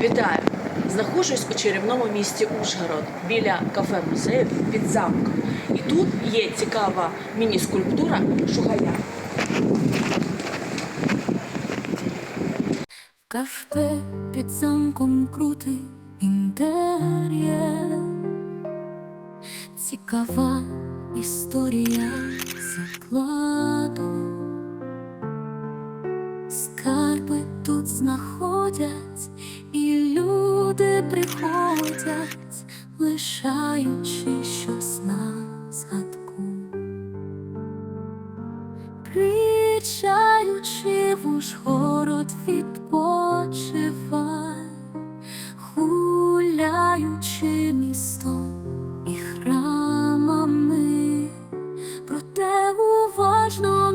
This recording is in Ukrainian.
Вітаю! Знаходжусь у чарівному місті Ужгород біля кафе музею під замком. І тут є цікава міні-скульптура Шугая. Кафе під замком крутий інтер'єр Цікава історія закладу Скарби тут знаходять, і люди приходять, лишаючи щось на згадку, причаючи в Ужгород відпочивай, гуляючи містом і храмами, проте уважно.